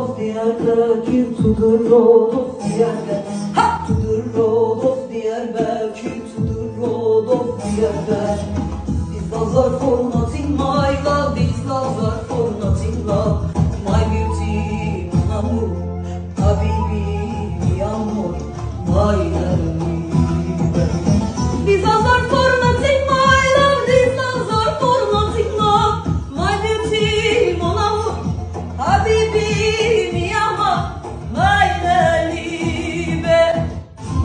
of the Diyarbakir to the road of Diyarbakir ha! to the road of Diyarbakir to the road of Diyarbakir These laws are for nothing my love these laws are for nothing love my beauty mon amour habibi mi amor my love